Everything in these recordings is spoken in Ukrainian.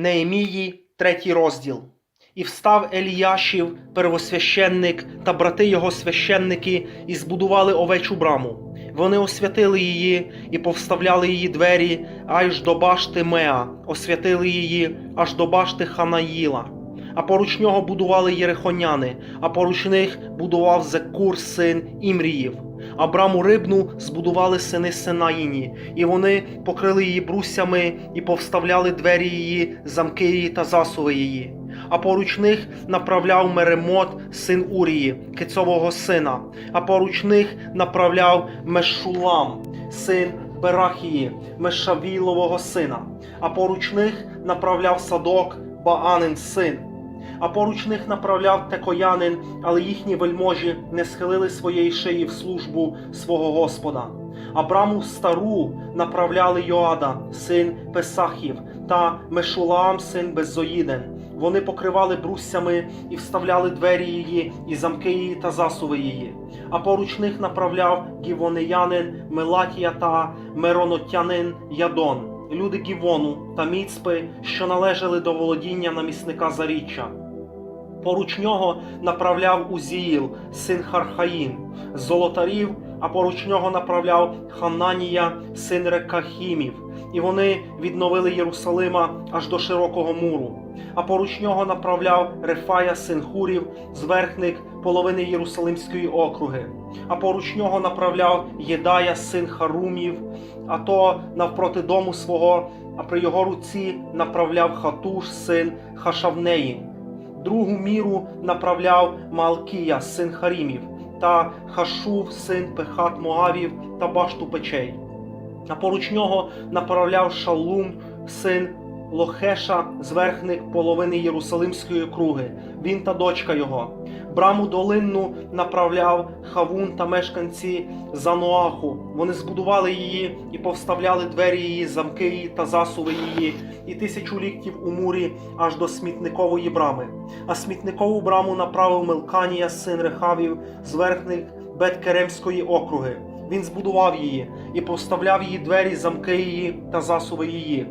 Неемії, третій розділ. І встав Еліяшів, первосвященник та брати його священники, і збудували овечу браму. Вони освятили її і повставляли її двері аж до башти Меа, освятили її аж до башти Ханаїла. А поруч нього будували єрихоняни, а поруч них будував Зекур, син Імріїв. А браму рибну збудували сини Синаїні, і вони покрили її брусями і повставляли двері її, замки її та засуви її. А поруч них направляв Меремот, син Урії, кицового сина, а поруч них направляв Мешулам, син Берахії, Мешавілового сина, а поруч них направляв Садок, Баанин син. А поруч них направляв Текоянин, але їхні вельможі не схилили своєї шиї в службу свого Господа. А браму стару направляли Йоада, син Песахів, та Мешулаам, син Беззоїден. Вони покривали бруссями і вставляли двері її, і замки її та засуви її. А поруч них направляв гівонеянин Мелатія та Меронотянин Ядон, люди Гівону та Міцпи, що належали до володіння намісника Заріччя. Поруч нього направляв Узіїл, син Хархаїн, золотарів, а поруч нього направляв Хананія, син Рекахімів, і вони відновили Єрусалима аж до широкого муру. А поруч нього направляв Рефая, син Хурів, зверхник половини Єрусалимської округи. А поруч нього направляв Єдая, син Харумів, а то навпроти дому свого, а при його руці направляв Хатуш, син Хашавнеї. Другу міру направляв Малкія, син Харімів, та Хашув, син Пехат Моавів та Башту Печей. А поруч нього направляв Шалум, син Лохеша, зверхник половини Єрусалимської округи, він та дочка його. Браму долинну направляв Хавун та мешканці Зануаху. Вони збудували її і повставляли двері її, замки її та засуви її, і тисячу ліктів у мурі аж до смітникової брами. А смітникову браму направив Мелканія, син Рехавів, зверхник Беткеремської округи. Він збудував її і повставляв її двері, замки її та засуви її.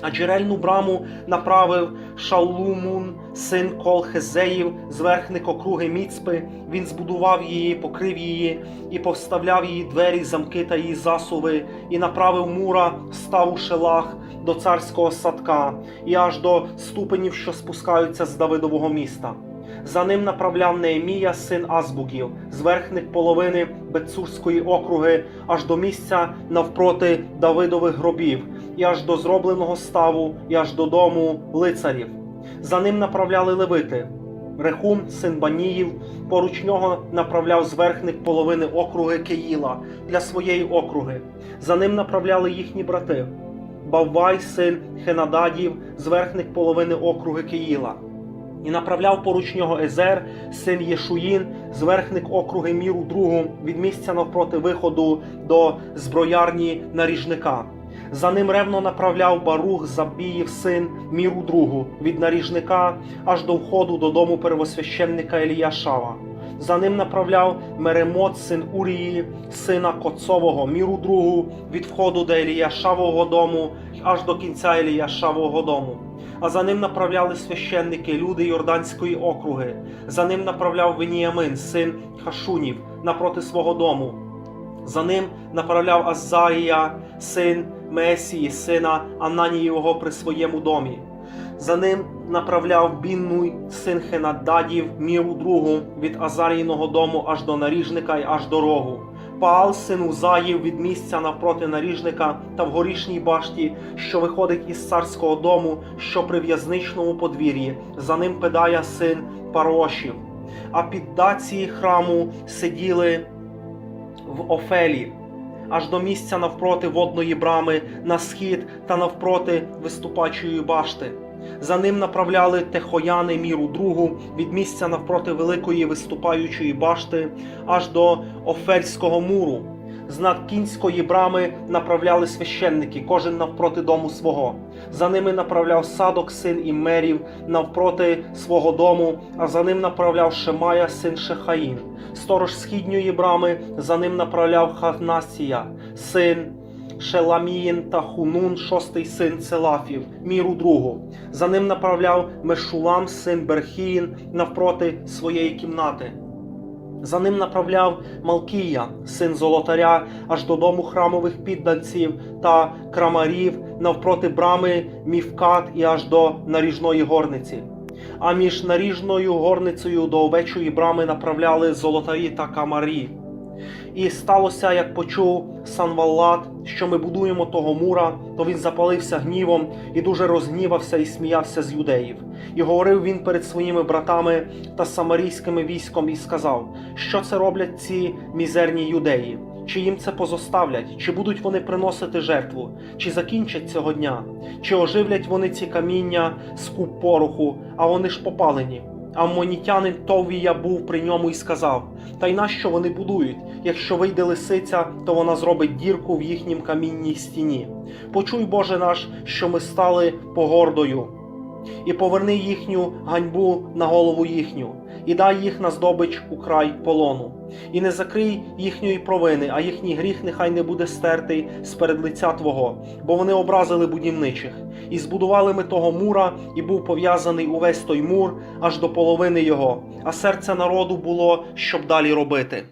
А джерельну браму направив Шалумун, син Колхезеїв, зверхник округи Міцпи. Він збудував її, покрив її і повставляв її двері, замки та її засуви, і направив мура, став у шелах до царського садка і аж до ступенів, що спускаються з Давидового міста. За ним направляв Неемія, син Азбуків, зверхник половини Бецурської округи, аж до місця навпроти Давидових гробів, і аж до зробленого ставу, і аж додому лицарів. За ним направляли левити. Рехум, син Баніїв, поруч нього направляв зверхник половини округи Киїла для своєї округи. За ним направляли їхні брати. Баввай, син Хенададів, зверхник половини округи Киїла. І направляв поруч нього Езер, син Єшуїн, зверхник округи міру другу від місця навпроти виходу до зброярні наріжника. За ним ревно направляв Барух Забіїв син міру другу від наріжника аж до входу додому первосвященника Еліяшава. За ним направляв Меремот, син Урії, сина Коцового, міру другу від входу до Еліяшавого дому аж до кінця Еліяшавого дому. А за ним направляли священники, люди Йорданської округи. За ним направляв Веніямин, син Хашунів, напроти свого дому. За ним направляв Азарія, син Месії, сина Ананієвого при своєму домі. За ним направляв Біннуй, син Хенададів, міру другу від Азаріїного дому аж до наріжника й аж до рогу. Паал, син Узаїв від місця навпроти наріжника та в горішній башті, що виходить із царського дому, що при в'язничному подвір'ї. За ним Педая, син Парошів. А піддаці храму сиділи в Офелі, аж до місця навпроти водної брами на схід та навпроти виступачої башти. За ним направляли техояни міру другу від місця навпроти великої виступаючої башти аж до Офельського муру. З надкінської брами направляли священники, кожен навпроти дому свого. За ними направляв садок син Іммерів навпроти свого дому, а за ним направляв Шемая, син Шехаїн. Сторож східньої брами за ним направляв Ханасія, син Шеламіїн та Хунун, шостий син Целафів, міру другу. За ним направляв Мешулам, син Берхіїн, навпроти своєї кімнати. За ним направляв Малкія, син золотаря, аж додому храмових підданців та крамарів, навпроти брами Мівкат і аж до наріжної горниці. А між наріжною горницею до овечої брами направляли золотарі та камарі. І сталося, як почув Санваллат, що ми будуємо того мура, то він запалився гнівом і дуже розгнівався і сміявся з юдеїв. І говорив він перед своїми братами та самарійськими військом і сказав, що це роблять ці мізерні юдеї, чи їм це позоставлять, чи будуть вони приносити жертву, чи закінчать цього дня, чи оживлять вони ці каміння з куб пороху, а вони ж попалені. Аммонітянин Товія був при ньому і сказав: Та й нащо вони будують? Якщо вийде лисиця, то вона зробить дірку в їхнім камінній стіні. Почуй, Боже наш, що ми стали погордою, і поверни їхню ганьбу на голову їхню, і дай їх на здобич у край полону. І не закрий їхньої провини, а їхній гріх нехай не буде стертий з перед лиця Твого, бо вони образили будівничих. І збудували ми того мура, і був пов'язаний увесь той мур аж до половини його, а серце народу було, щоб далі робити.